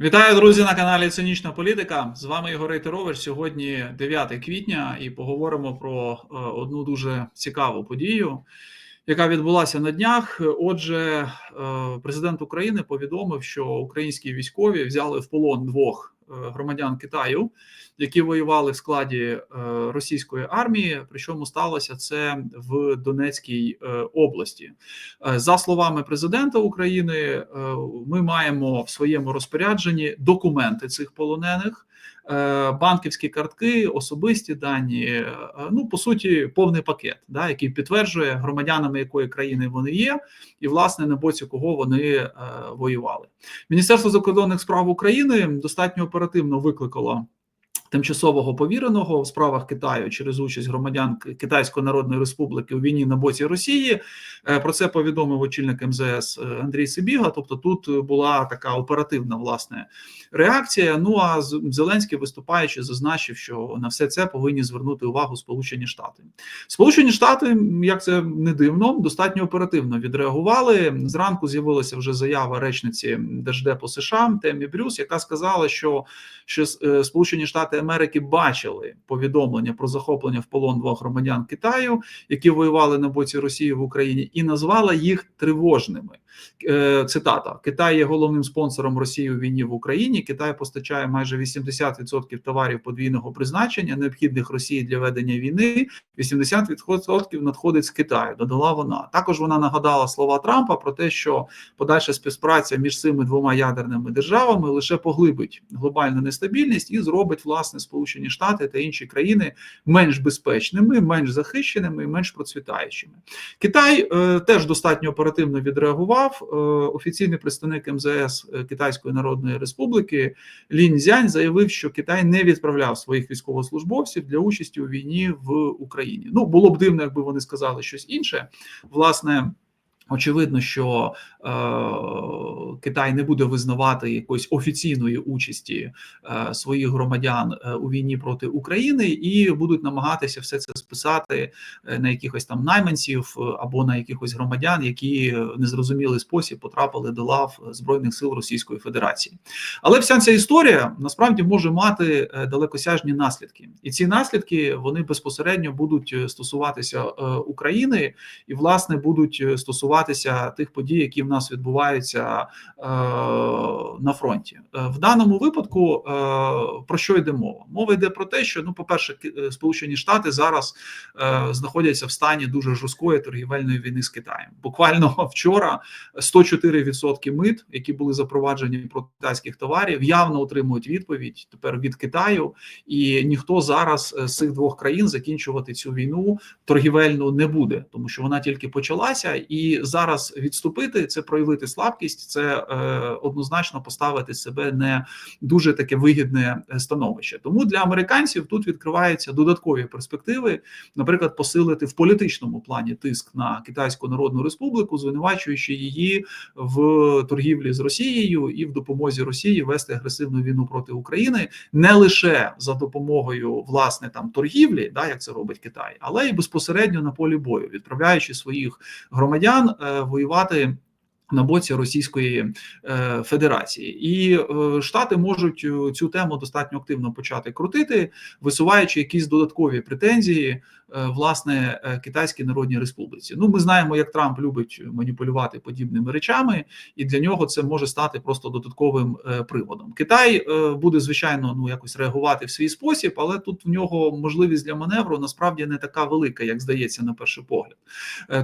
Вітаю, друзі, на каналі Цинічна Політика. З вами Ігор Рейтерович. Сьогодні 9 квітня, і поговоримо про е, одну дуже цікаву подію, яка відбулася на днях. Отже, е, президент України повідомив, що українські військові взяли в полон двох громадян Китаю, які воювали в складі е, російської армії. Причому сталося це в Донецькій е, області. Е, За словами президента України, е, ми маємо в своєму розпорядженні документи цих полонених. Е, Банківські картки, особисті дані, е, ну по суті, повний пакет, да, який підтверджує громадянами якої країни вони є, і власне на боці кого вони е, воювали. Міністерство закордонних справ України достатньо оперативно викликало тимчасового повіреного в справах Китаю через участь громадян Китайської Народної Республіки у війні на боці Росії. Е, Про це повідомив очільник МЗС е, Андрій Сибіга. Тобто, тут була така оперативна власне реакція. Ну а Зеленський, виступаючи, зазначив, що на все це повинні звернути увагу Сполучені Штати. Сполучені Штати, як це не дивно, достатньо оперативно відреагували. Зранку з'явилася вже заява речниці Держдепу США Темі Брюс, яка сказала, що, що е, Сполучені Штати Америки бачили повідомлення про захоплення в полон двох громадян Китаю, які воювали на боці Росії в Україні, і назвала їх тривожними. Е, Цитата: Китай є головним спонсором Росії у війні в Україні. Китай постачає майже 80% товарів подвійного призначення, необхідних Росії для ведення війни. 80% надходить з Китаю. Додала вона. Також вона нагадала слова Трампа про те, що подальша співпраця між цими двома ядерними державами лише поглибить глобальну нестабільність і зробить власне Сполучені Штати та інші країни менш безпечними, менш захищеними і менш процвітаючими. Китай е, теж достатньо оперативно відреагував. Е, офіційний представник МЗС е, Китайської Народної Республіки Лінь Зянь заявив, що Китай не відправляв своїх військовослужбовців для участі у війні в Україні. Ну було б дивно, якби вони сказали щось інше. Власне. Очевидно, що е, Китай не буде визнавати якоїсь офіційної участі е, своїх громадян е, у війні проти України і будуть намагатися все це списати е, на якихось там найманців е, або на якихось громадян, які в незрозумілий спосіб потрапили до лав збройних сил Російської Федерації. Але вся ця історія насправді може мати далекосяжні наслідки, і ці наслідки вони безпосередньо будуть стосуватися України і власне будуть е, стосуватися тих подій, які в нас відбуваються е, на фронті. Е, В даному випадку е, про що йде мова? Мова йде про те, що ну, по-перше, Ки- е, Сполучені Штати зараз е, знаходяться в стані дуже жорсткої торгівельної війни з Китаєм. Буквально вчора 104% мит, які були запроваджені проти китайських товарів, явно отримують відповідь тепер від Китаю, і ніхто зараз е, з цих двох країн закінчувати цю війну торгівельну не буде, тому що вона тільки почалася, і зараз відступити це проявити слабкість, це е, однозначно поставити себе не дуже таке вигідне е, становище. Тому для американців тут відкриваються додаткові перспективи, наприклад, посилити в політичному плані тиск на Китайську Народну Республіку, звинувачуючи її в торгівлі з Росією і в допомозі Росії вести агресивну війну проти України не лише за допомогою власне там торгівлі, да як це робить Китай, але й безпосередньо на полі бою, відправляючи своїх громадян воювати. На боці Російської е, Федерації, і е, Штати можуть е, цю тему достатньо активно почати крутити, висуваючи якісь додаткові претензії, власне, Китайській Народній Республіці. Ну, ми знаємо, як Трамп любить маніпулювати подібними речами, і для нього це може стати просто додатковим приводом. Китай буде звичайно ну якось реагувати в свій спосіб, але тут в нього можливість для маневру насправді не така велика, як здається на перший погляд.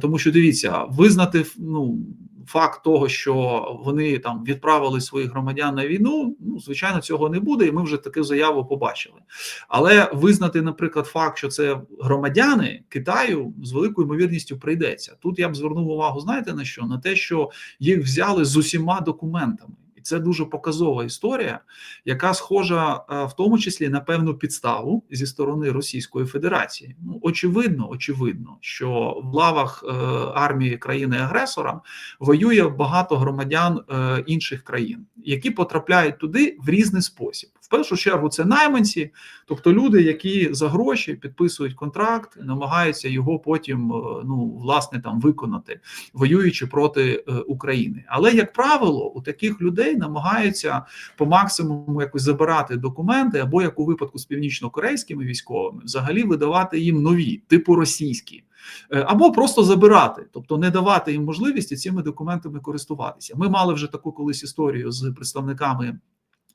Тому що дивіться, визнати ну факт того, що вони там відправили своїх громадян на війну, ну звичайно, цього не буде, і ми вже таку заяву побачили. Але визнати, наприклад, факт, що це громадяни Китаю з великою ймовірністю прийдеться. Тут я б звернув увагу, знаєте на що? На те, що їх взяли з усіма документами. Це дуже показова історія, яка схожа е, в тому числі на певну підставу зі сторони Російської Федерації. Ну очевидно, очевидно, що в лавах е, армії країни-агресора воює багато громадян е, інших країн, які потрапляють туди в різний спосіб. Першу чергу це найманці, тобто люди, які за гроші підписують контракт, намагаються його потім е, ну власне там виконати, воюючи проти е, України. Але як правило, у таких людей намагаються по максимуму якось забирати документи, або як у випадку з північно-корейськими військовими, взагалі видавати їм нові, типу російські. Е, Або просто забирати, тобто не давати їм можливості цими документами користуватися. Ми мали вже таку колись історію з представниками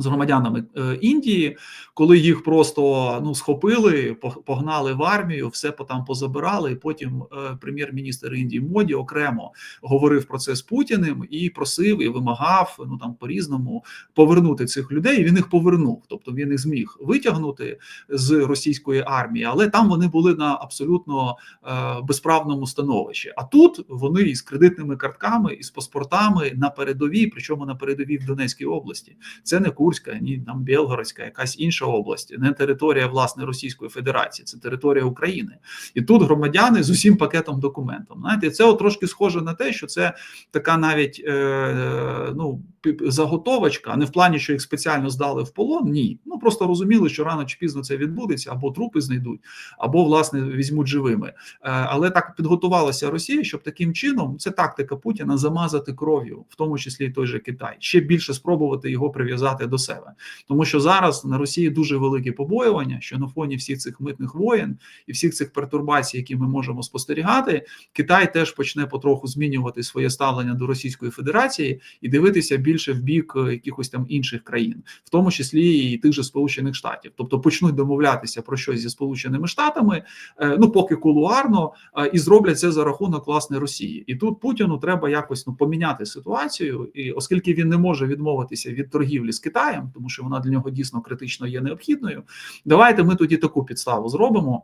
з громадянами е, Індії, коли їх просто ну схопили, погнали в армію, все по- там позабирали. І потім е, прем'єр-міністр Індії Моді окремо говорив про це з Путіним і просив і вимагав ну там по різному повернути цих людей. І він їх повернув, тобто він їх зміг витягнути з російської армії, але там вони були на абсолютно е, безправному становищі. А тут вони із кредитними картками, із паспортами на передовій, причому на передовій в Донецькій області. Це не Курська, ні там Білгородська, якась інша область, не територія власне Російської Федерації, це територія України. І тут громадяни з усім пакетом документів. Знаєте, це от трошки схоже на те, що це така навіть е, ну заготовочка, не в плані, що їх спеціально здали в полон. Ні, ну просто розуміли, що рано чи пізно це відбудеться, або трупи знайдуть, або власне візьмуть живими. Е, але так підготувалася Росія, щоб таким чином це тактика Путіна замазати кров'ю, в тому числі і той же Китай, ще більше спробувати його прив'язати до себе, тому що зараз на Росії дуже великі побоювання, що на фоні всіх цих митних воєн і всіх цих пертурбацій, які ми можемо спостерігати, Китай теж почне потроху змінювати своє ставлення до Російської Федерації і дивитися більше в бік е, якихось там інших країн, в тому числі і тих же Сполучених Штатів, тобто почнуть домовлятися про щось зі Сполученими Штатами, е, ну поки кулуарно, е, і зроблять це за рахунок власне Росії. І тут Путіну треба якось ну поміняти ситуацію, і оскільки він не може відмовитися від торгівлі з Китаєм, тому що вона для нього дійсно критично є необхідною. Давайте ми тоді таку підставу зробимо.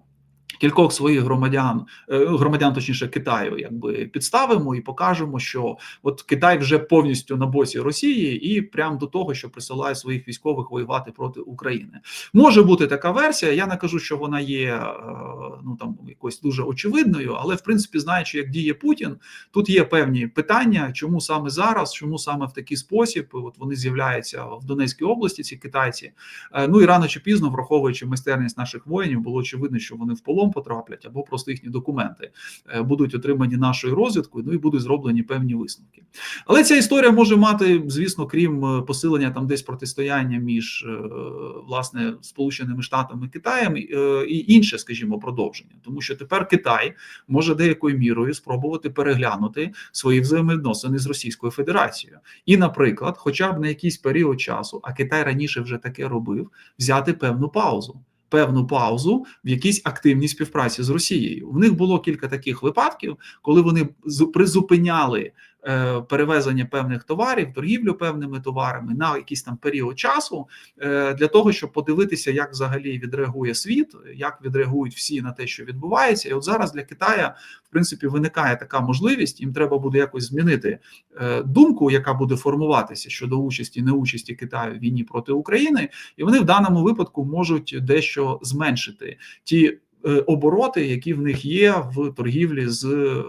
Кількох своїх громадян, е, громадян, точніше Китаю, якби підставимо і покажемо, що от Китай вже повністю на боці Росії, і прямо до того, що присилає своїх військових воювати проти України. Може бути така версія. Я не кажу, що вона є е, ну там якось дуже очевидною, але в принципі, знаючи, як діє Путін, тут є певні питання, чому саме зараз, чому саме в такий спосіб, от вони з'являються в Донецькій області, ці китайці. Е, Ну і рано чи пізно, враховуючи майстерність наших воїнів, було очевидно, що вони в полон потраплять або просто їхні документи е, будуть отримані нашою розвідкою. Ну і будуть зроблені певні висновки. Але ця історія може мати, звісно, крім е, посилення там десь протистояння між е, власне Сполученими Штатами і Китаєм і інше, скажімо, продовження, тому що тепер Китай може деякою мірою спробувати переглянути свої взаємовідносини з Російською Федерацією, і, наприклад, хоча б на якийсь період часу, а Китай раніше вже таке робив, взяти певну паузу. Певну паузу в якійсь активній співпраці з Росією. В них було кілька таких випадків, коли вони зу- призупиняли перевезення певних товарів, торгівлю певними товарами на якийсь там період часу е, для того, щоб подивитися, як взагалі відреагує світ, як відреагують всі на те, що відбувається. І от зараз для Китая, в принципі, виникає така можливість. Їм треба буде якось змінити е, думку, яка буде формуватися щодо участі неучасті Китаю в війні проти України, і вони в даному випадку можуть дещо зменшити ті. Е, Обороти, які в них є в торгівлі з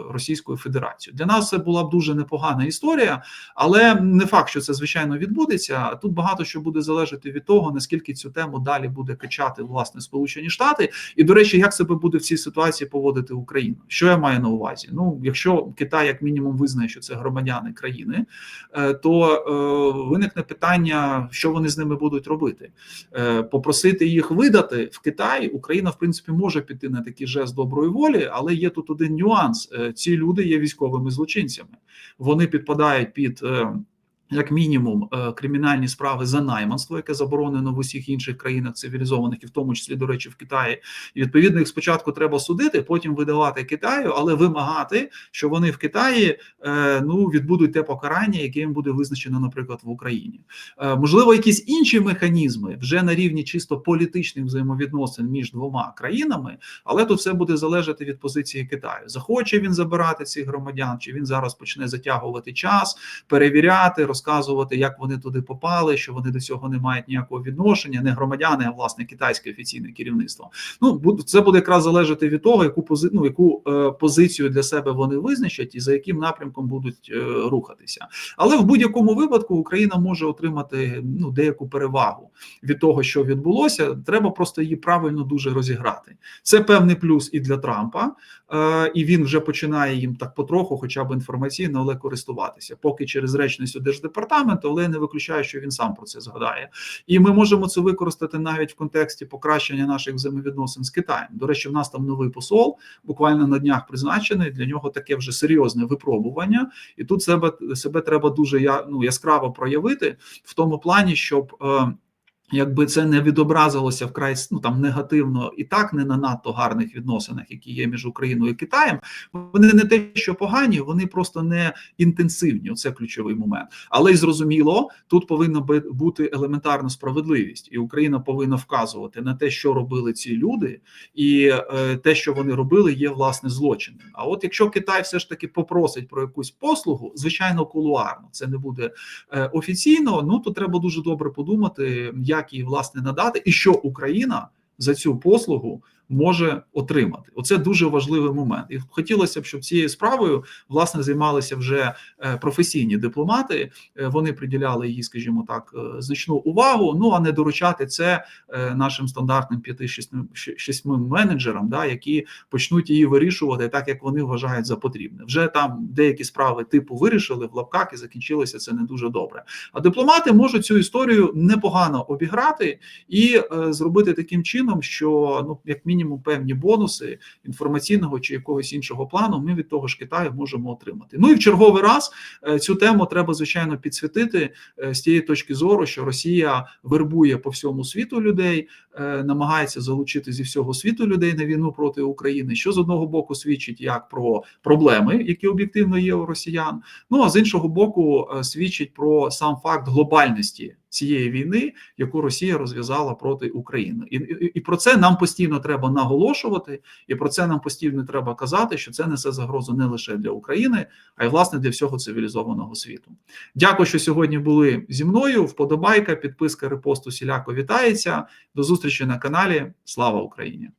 Російською Федерацією, для нас це була б дуже непогана історія, але не факт, що це звичайно відбудеться. Тут багато що буде залежати від того, наскільки цю тему далі буде качати власне Сполучені Штати, і до речі, як себе буде в цій ситуації поводити Україна. Що я маю на увазі? Ну, якщо Китай як мінімум визнає, що це громадяни країни, е, то е, виникне питання, що вони з ними будуть робити. Попросити їх видати в Китай. Україна, в принципі, може піти на такий жест доброї волі, але є тут один нюанс: Е, ці люди є військовими злочинцями. Вони підпадають під. Як мінімум, е, кримінальні справи за найманство, яке заборонено в усіх інших країнах цивілізованих, і в тому числі, до речі, в Китаї. І відповідно їх спочатку треба судити, потім видавати Китаю, але вимагати, що вони в Китаї е, ну відбудуть те покарання, яке їм буде визначено, наприклад, в Україні. Е, Можливо, якісь інші механізми вже на рівні чисто політичних взаємовідносин між двома країнами, але тут все буде залежати від позиції Китаю. Захоче він забирати цих громадян, чи він зараз почне затягувати час, перевіряти, розказувати, як вони туди попали, що вони до цього не мають ніякого відношення, не громадяни, а власне китайське офіційне керівництво. Ну це буде якраз залежати від того, яку пози... ну, яку е, позицію для себе вони визначать і за яким напрямком будуть е, рухатися. Але в будь-якому випадку Україна може отримати ну деяку перевагу від того, що відбулося. Треба просто її правильно дуже розіграти. Це певний плюс і для Трампа, е, і він вже починає їм так потроху, хоча б інформаційно, але користуватися. Поки через речницю держдепартаменту держдепартаменту, але я не виключаю, що він сам про це згадає. І ми можемо це використати навіть в контексті покращення наших взаємовідносин з Китаєм. До речі, в нас там новий посол, буквально на днях призначений. Для нього таке вже серйозне випробування, і тут себе себе треба дуже я, ну, яскраво проявити в тому плані, щоб. Е, Якби це не відобразилося вкрай ну, там негативно і так не на надто гарних відносинах, які є між Україною і Китаєм, вони не те, що погані, вони просто не інтенсивні. Це ключовий момент. Але й зрозуміло, тут повинна бути елементарна справедливість, і Україна повинна вказувати на те, що робили ці люди, і е, те, що вони робили, є власне злочинним. А от якщо Китай все ж таки попросить про якусь послугу, звичайно, кулуарно це не буде е, офіційно. Ну то треба дуже добре подумати. як як її власне надати, і що Україна за цю послугу може отримати. Оце дуже важливий момент. І хотілося б, щоб цією справою власне займалися вже е, професійні дипломати. Е, вони приділяли їй, скажімо так, е, значну увагу. Ну а не доручати це нашим стандартним 5-6 менеджерам, да, які почнуть її вирішувати так, як вони вважають за потрібне. Вже там деякі справи типу вирішили в лапках і закінчилося це не дуже добре. А дипломати можуть цю історію непогано обіграти і зробити таким чином, що ну як мінімум мінімум певні бонуси інформаційного чи якогось іншого плану. Ми від того ж Китаю можемо отримати. Ну і в черговий раз е, цю тему треба звичайно підсвітити е, з тієї точки зору, що Росія вербує по всьому світу людей, е, намагається залучити зі всього світу людей на війну проти України, що з одного боку свідчить як про проблеми, які об'єктивно є у росіян. Ну а з іншого боку, свідчить про сам факт глобальності цієї війни, яку Росія розв'язала проти України, і, і і, про це нам постійно треба наголошувати, і про це нам постійно треба казати, що це несе загрозу не лише для України, а й власне для всього цивілізованого світу. Дякую, що сьогодні були зі мною. Вподобайка, підписка, репост усіляко вітається. До зустрічі на каналі. Слава Україні!